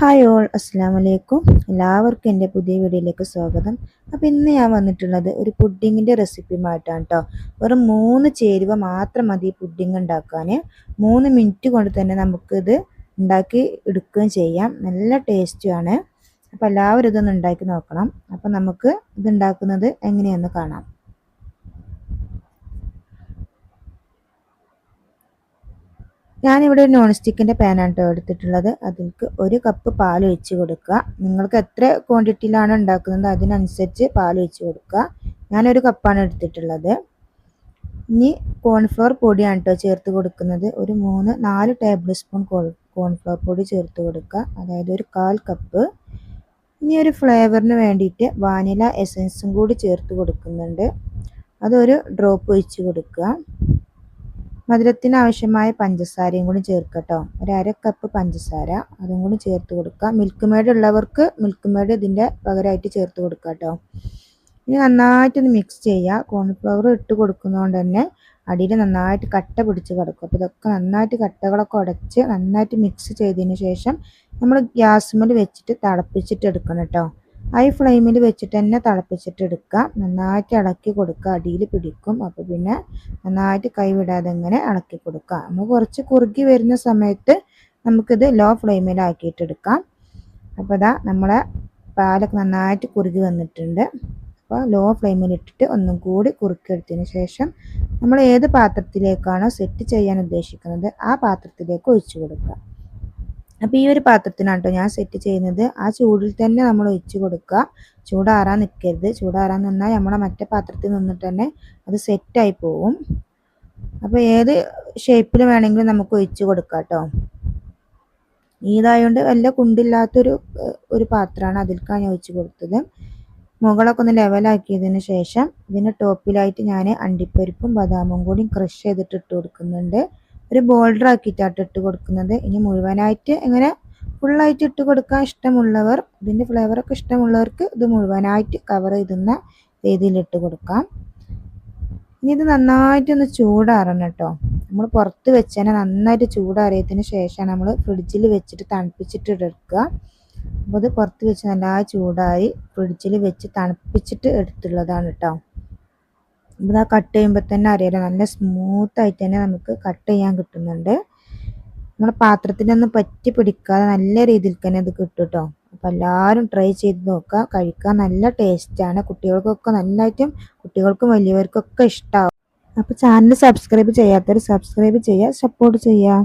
Hi all അസ്സാം വലൈക്കും എല്ലാവർക്കും എന്റെ പുതിയ വീഡിയോയിലേക്ക് സ്വാഗതം. അപ്പോൾ ഇന്ന് ഞാൻ വന്നിട്ടുള്ളത് ഒരു പുഡിങ്ങിന്റെ റെസിപ്പിയുമായിട്ടാണ് കേട്ടോ വെറും മൂന്ന് ചേരുവ മാത്രം മതി പുഡിങ് ഉണ്ടാക്കാൻ. മൂന്ന് മിനിറ്റ് കൊണ്ട് തന്നെ നമുക്കിത് ഉണ്ടാക്കി എടുക്കുകയും ചെയ്യാം. നല്ല ടേസ്റ്റുമാണ് അപ്പോൾ എല്ലാവരും ഇതൊന്ന് ഉണ്ടാക്കി നോക്കണം. അപ്പോൾ നമുക്ക് ഇത് ഉണ്ടാക്കുന്നത് എങ്ങനെയെന്ന് കാണാം. ഞാനിവിടെ നോൺ സ്റ്റിക്കിന്റെ പാനാണ് കേട്ടോ എടുത്തിട്ടുള്ളത്. അതിൽക്ക് ഒരു കപ്പ് പാൽ ഒഴിച്ച് കൊടുക്കുക. നിങ്ങൾക്ക് എത്ര ക്വാണ്ടിറ്റിയിലാണ് ഉണ്ടാക്കുന്നത് അതിനനുസരിച്ച് പാൽ ഒഴിച്ച് കൊടുക്കുക. ഞാനൊരു കപ്പാണ് എടുത്തിട്ടുള്ളത്. ഇനി കോൺഫ്ലവർ പൊടിയാണ് കേട്ടോ ചേർത്ത് കൊടുക്കുന്നത്. ഒരു മൂന്ന് നാല് ടേബിൾ സ്പൂൺ കോൺഫ്ലവർ പൊടി ചേർത്ത് കൊടുക്കുക. അതായത് ഒരു കാൽ കപ്പ് ഇനി ഒരു ഫ്ലേവറിന് വേണ്ടിയിട്ട് വാനില എസൻസും കൂടി ചേർത്ത് കൊടുക്കുന്നുണ്ട്. അതൊരു ഡ്രോപ്പ് ഒഴിച്ച് കൊടുക്കുക. മധുരത്തിന് ആവശ്യമായ പഞ്ചസാരയും കൂടി ചേർക്കട്ടോ. ഒരു അര കപ്പ് പഞ്ചസാര അതും കൂടി ചേർത്ത് കൊടുക്കുക. മിൽക്ക് മേഡ് ഉള്ളവർക്ക് മിൽക്ക് മേഡ് ഇതിന്റെ പകരമായിട്ട് ചേർത്ത് കൊടുക്കുക കേട്ടോ ഇനി നന്നായിട്ടൊന്ന് മിക്സ് ചെയ്യുക. കോൺഫ്ലവർ ഇട്ട് കൊടുക്കുന്നതുകൊണ്ട് തന്നെ അടിയിൽ നന്നായിട്ട് കട്ട പിടിച്ച് കിടക്കും. അപ്പോൾ ഇതൊക്കെ നന്നായിട്ട് കട്ടകളൊക്കെ ഉടച്ച് നന്നായിട്ട് മിക്സ് ചെയ്തതിന് ശേഷം നമ്മൾ ഗ്യാസ് മുന്നിൽ വെച്ചിട്ട് തിളപ്പിച്ചിട്ട് എടുക്കണം കേട്ടോ. ഹൈ ഫ്ലെയിമിൽ വെച്ചിട്ട് തന്നെ തിളപ്പിച്ചിട്ട് എടുക്കുക. നന്നായിട്ട് ഇളക്കി കൊടുക്കുക. അടിയിൽ പിടിക്കും. അപ്പോൾ പിന്നെ നന്നായിട്ട് കൈവിടാതെ ഇങ്ങനെ ഇളക്കി കൊടുക്കുക. നമ്മൾ കുറച്ച് കുറുകി വരുന്ന സമയത്ത് നമുക്കിത് ലോ ഫ്ലെയിമിലാക്കിയിട്ട് എടുക്കാം. അപ്പോൾ ഇതാ നമ്മളെ പാലൊക്കെ നന്നായിട്ട് കുറുകി വന്നിട്ടുണ്ട്. അപ്പോൾ ലോ ഫ്ലെയിമിൽ ഇട്ടിട്ട് ഒന്നും കൂടി കുറുക്കിയെടുത്തതിന് ശേഷം നമ്മൾ ഏത് പാത്രത്തിലേക്കാണോ സെറ്റ് ചെയ്യാൻ ഉദ്ദേശിക്കുന്നത് ആ പാത്രത്തിലേക്ക് ഒഴിച്ചു കൊടുക്കുക. അപ്പോൾ ഈ ഒരു പാത്രത്തിനാണ് കേട്ടോ ഞാൻ സെറ്റ് ചെയ്യുന്നത്. ആ ചൂടിൽ തന്നെ നമ്മൾ ഒഴിച്ചു കൊടുക്കുക. ചൂടാറാൻ നിൽക്കരുത്. ചൂടാറാൻ നിന്നാൽ നമ്മുടെ മറ്റേ പാത്രത്തിൽ നിന്നിട്ട് തന്നെ അത് സെറ്റായി പോവും. അപ്പോൾ ഏത് ഷേപ്പിൽ വേണമെങ്കിലും നമുക്ക് ഒഴിച്ച് കൊടുക്കാം കേട്ടോ ഇതായതുകൊണ്ട് വല്ല കുണ്ടില്ലാത്തൊരു ഒരു പാത്രമാണ് അതിൽക്കാണ് ഞാൻ ഒഴിച്ചു കൊടുത്തത്. മുകളൊക്കെ ഒന്ന് ലെവലാക്കിയതിന് ശേഷം ഇതിന് ടോപ്പിലായിട്ട് ഞാൻ അണ്ടിപ്പരിപ്പും ബദാമും കൂടി ക്രഷ് ചെയ്തിട്ട് ഇട്ട് കൊടുക്കുന്നുണ്ട്. ഒരു ബോർഡർ ആക്കിയിട്ടാണ് ഇട്ട് കൊടുക്കുന്നത്. ഇനി മുഴുവനായിട്ട് ഇങ്ങനെ ഫുള്ളായിട്ട് ഇട്ട് കൊടുക്കാൻ ഇഷ്ടമുള്ളവർ ഇതിന്റെ ഫ്ലേവറൊക്കെ ഇഷ്ടമുള്ളവർക്ക് ഇത് മുഴുവനായിട്ട് കവർ ചെയ്തുന്ന രീതിയിൽ ഇട്ട് കൊടുക്കാം. ഇനി ഇത് നന്നായിട്ടൊന്ന് ചൂടാറണം കേട്ടോ. നമ്മൾ പുറത്ത് വെച്ചാൽ നന്നായിട്ട് ചൂടാറിയതിന് ശേഷം നമ്മൾ ഫ്രിഡ്ജിൽ വെച്ചിട്ട് തണുപ്പിച്ചിട്ട് എടുക്കുക. അപ്പോൾ ഇത് പുറത്ത് വെച്ച് നല്ല ചൂടായി ഫ്രിഡ്ജിൽ വെച്ച് തണുപ്പിച്ചിട്ട് എടുത്തുള്ളതാണ് കേട്ടോ. അപ്പോൾ ആ കട്ട് ചെയ്യുമ്പോൾ തന്നെ അറിയാലോ നല്ല സ്മൂത്തായിട്ട് തന്നെ നമുക്ക് കട്ട് ചെയ്യാൻ കിട്ടുന്നുണ്ട്. നമ്മുടെ പാത്രത്തിനൊന്നും പറ്റി പിടിക്കാതെ നല്ല രീതിയിൽ തന്നെ ഇത് കിട്ടും കേട്ടോ അപ്പം എല്ലാവരും ട്രൈ ചെയ്ത് നോക്കുക. കഴിക്കാൻ നല്ല ടേസ്റ്റാണ് കുട്ടികൾക്കൊക്കെ നന്നായിട്ടും കുട്ടികൾക്കും വലിയവർക്കൊക്കെ ഇഷ്ടമാവും അപ്പോൾ ചാനൽ സബ്സ്ക്രൈബ് ചെയ്യാത്തവർ സബ്സ്ക്രൈബ് ചെയ്യുക സപ്പോർട്ട് ചെയ്യുക.